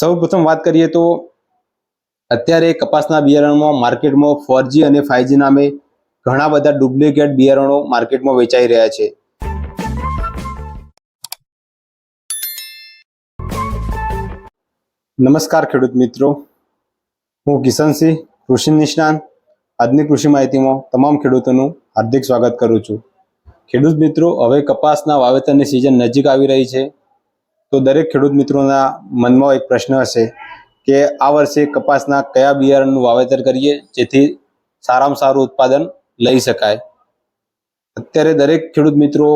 સૌ પ્રથમ વાત કરીએ તો અત્યારે કપાસના બિયારણમાં માર્કેટમાં ફોરજી અને ફાઈવજી નામે ઘણા બધા ડુપ્લિકેટ બિયારણો માર્કેટમાં વેચાઈ રહ્યા છે. નમસ્કાર ખેડૂત મિત્રો. હું કિશનસિંહ, કૃષિ નિષ્ણાંત. આજની કૃષિ માહિતીમાં તમામ ખેડૂતોનું હાર્દિક સ્વાગત કરું છું. ખેડૂત મિત્રો, હવે કપાસના વાવેતરની સિઝન નજીક આવી રહી છે. તો દરેક ખેડૂત મિત્રોના મનમાં એક પ્રશ્ન હશે કે આ વર્ષે કપાસના કયા બિયારણનું વાવેતર કરીએ જેથી સારામાં સારું ઉત્પાદન લઈ શકાય? અત્યારે દરેક ખેડૂત મિત્રો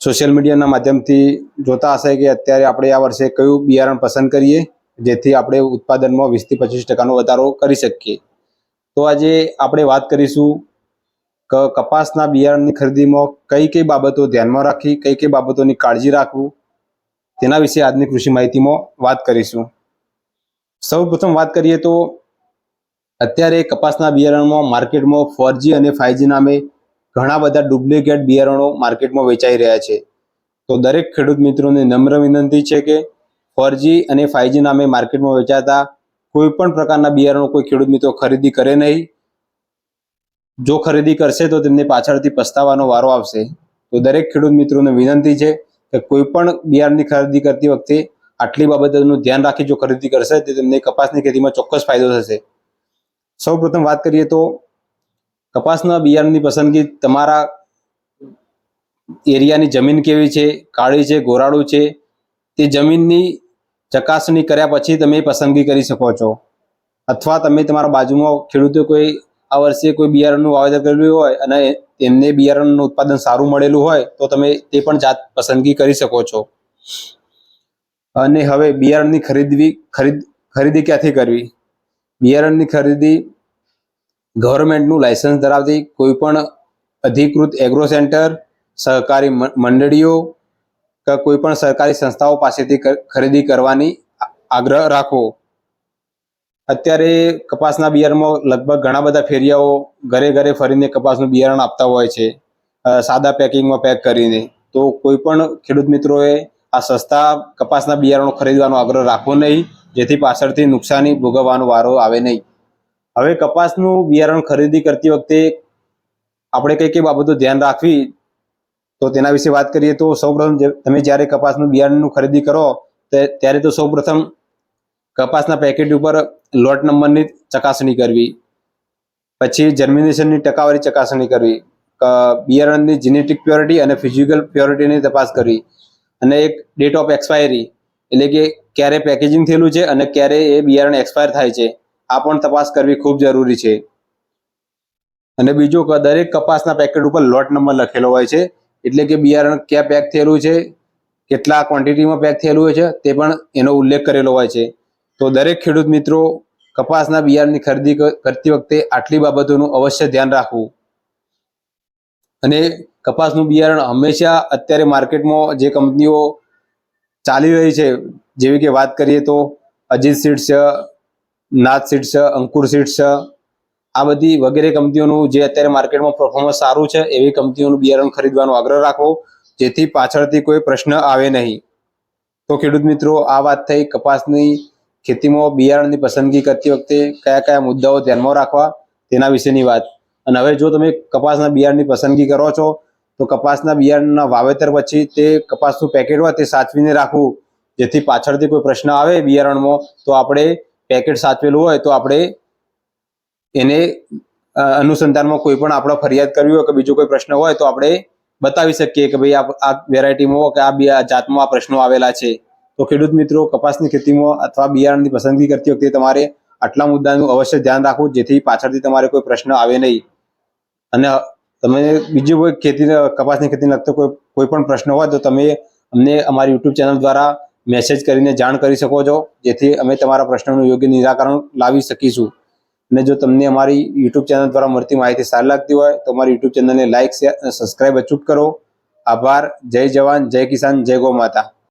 સોશિયલ મીડિયાના માધ્યમથી જોતા હશે કે અત્યારે આપણે આ વર્ષે કયું બિયારણ પસંદ કરીએ જેથી આપણે ઉત્પાદનમાં વીસથી પચીસ ટકાનો વધારો કરી શકીએ. તો આજે આપણે વાત કરીશું કે કપાસના બિયારણની ખરીદીમાં કઈ કઈ બાબતો ધ્યાનમાં રાખી, કઈ કઈ બાબતોની કાળજી રાખવું તેના વિશે આજની કૃષિ માહિતીમાં વાત કરીશું. સૌ પ્રથમ વાત કરીએ તો અત્યારે કપાસના બિયારણમાં માર્કેટમાં ફોરજી અને ફાઈવજી નામે ઘણા બધા ડુપ્લિકેટ બિયારણો માર્કેટમાં વેચાઈ રહ્યા છે. તો દરેક ખેડૂત મિત્રોને નમ્ર વિનંતી છે કે ફોરજી અને ફાઈવજી નામે માર્કેટમાં વેચાતા કોઈ પણ પ્રકારના બિયારણો કોઈ ખેડૂત મિત્રો ખરીદી કરે નહીં. જો ખરીદી કરશે તો તેમને પાછળથી પસ્તાવાનો વારો આવશે. તો દરેક ખેડૂત મિત્રોને વિનંતી છે કે કોઈ પણ બિયારણની ખરીદી કરતી વખતે આટલી બાબતોનું ધ્યાન રાખી જો ખરીદી કરશે, તો તેમને કપાસની ખેતીમાં ચોક્કસ ફાયદો થશે. સૌ પ્રથમ વાત કરીએ તો કપાસના બિયારણની પસંદગી તમારા એરિયાની જમીન કેવી છે, કાળી છે, ગોરાળું છે, તે જમીનની ચકાસણી કર્યા પછી તમે પસંદગી કરી શકો છો. અથવા તમે તમારા બાજુમાં ખેડૂતો કોઈ આ વર્ષે કોઈ બિયારણનું વાવેતર કરેલું હોય અને તેમને બિયારણનું ઉત્પાદન સારું મળેલું હોય, તો તમે તે પણ જાત પસંદગી કરી શકો છો. અને હવે બિયારણની ખરીદવી, ખરીદ, ખરીદી ક્યાંથી કરવી? બિયારણની ખરીદી ગવર્મેન્ટનું લાયસન્સ ધરાવતી કોઈ પણ અધિકૃત એગ્રો સેન્ટર સહકારી મંડળીઓ કે કોઈ પણ સરકારી સંસ્થાઓ પાસેથી ખરીદી કરવાની આગ્રહ રાખવો અત્યારે કપાસના બિયારણમાં લગભગ ઘણા બધા ફેરિયાઓ ઘરે ઘરે ફરીને કપાસનું બિયારણ આપતા હોય છે સાદા પેકિંગમાં પેક કરીને. તો કોઈ પણ ખેડૂત મિત્રોએ આ સસ્તા કપાસના બિયારણો ખરીદવાનો આગ્રહ રાખવો નહીં, જેથી પાછળથી નુકસાની ભોગવવાનો વારો આવે નહીં. હવે કપાસનું બિયારણ ખરીદી કરતી વખતે આપણે કઈ કઈ બાબતો ધ્યાન રાખવી, તો તેના વિશે વાત કરીએ તો સૌપ્રથમ તમે જ્યારે કપાસનું બિયારણનું ખરીદી કરો ત્યારે તો સૌપ્રથમ કપાસના પેકેટ ઉપર લોટ નંબરની ચકાસણી કરવી. પછી જર્મિનેશનની ટકાવારી ચકાસણી કરવી. બિયારણની જીનેટિક પ્યોરિટી અને ફિઝિકલ પ્યોરિટીની તપાસ કરવી. અને એક ડેટ ઓફ એક્સપાયરી એટલે કે ક્યારે પેકેજિંગ થયેલું છે અને ક્યારે એ બિયારણ એક્સપાયર થાય છે. આ પણ તપાસ કરવી ખૂબ જરૂરી છે. અને બીજું દરેક કપાસના પેકેટ ઉપર લોટ નંબર લખેલો હોય છે. એટલે કે બિયારણ ક્યાં પેક થયેલું છે, કેટલા ક્વોન્ટિટીમાં પેક થયેલું હોય છે, તે પણ એનો ઉલ્લેખ કરેલો હોય છે. તો દરેક ખેડૂત મિત્રો કપાસના બિયારણની ખરીદી કરતી વખતે આટલી બાબતોનું અવશ્ય ધ્યાન રાખવું. અને કપાસનું બિયારણ હંમેશા અત્યારે માર્કેટમાં જે કંપનીઓ ચાલી રહી છે, જેવી કે વાત કરીએ તો અજીત સીડ્સ છે, નાથ સીડ્સ છે, અંકુર સીડ્સ છે, આ બધી વગેરે કંપનીઓનું જે અત્યારે માર્કેટમાં પરફોર્મન્સ સારું છે, એવી કંપનીઓનું બિયારણ ખરીદવાનો આગ્રહ રાખવો, જેથી પાછળથી કોઈ પ્રશ્ન આવે નહીં. તો ખેડૂત મિત્રો, આ વાત થઈ કપાસની ખેતીમાં બિયારણની પસંદગી કરતી વખતે કયા કયા મુદ્દાઓ ધ્યાનમાં રાખવા તેના વિશેની વાત. અને હવે જો તમે કપાસના બિયારણની પસંદગી કરો છો, તો કપાસના બિયારણના વાવેતર પછી તે કપાસનું પેકેટ હોય તે સાચવીને રાખવું. જેથી પાછળથી કોઈ પ્રશ્ન આવે બિયારણમાં, તો આપણે પેકેટ સાચવેલું હોય તો આપણે એને અનુસંધાનમાં કોઈ પણ આપણે ફરિયાદ કરવી હોય કે બીજો કોઈ પ્રશ્ન હોય તો આપણે બતાવી શકીએ કે ભાઈ આ વેરાયટીમાં કે આ જાતમાં આ પ્રશ્નો આવેલા છે. તો ખેડૂત મિત્રો, કપાસની ખેતીમાં અથવા બિયારણની પસંદગી કરતી વખતે તમારે આટલા મુદ્દાનું અવશ્ય ધ્યાન રાખવું, જેથી પાછળથી તમારે કોઈ પ્રશ્ન આવે નહીં. અને તમે બીજી કોઈ ખેતી, કપાસની ખેતીને લગતો કોઈ કોઈ પણ પ્રશ્ન હોય તો તમે અમને અમારી યુટ્યુબ ચેનલ દ્વારા મેસેજ કરીને જાણ કરી શકો છો, જેથી અમે તમારા પ્રશ્નોનું યોગ્ય નિરાકરણ લાવી શકીશું. અને જો તમને અમારી યુટ્યુબ ચેનલ દ્વારા મળતી માહિતી સારી લાગતી હોય, તો અમારી યુટ્યુબ ચેનલને લાઇક શેર અને સબસ્ક્રાઇબ અચૂક કરો. આભાર. જય જવાન, જય કિસાન, જય ગૌ માતા.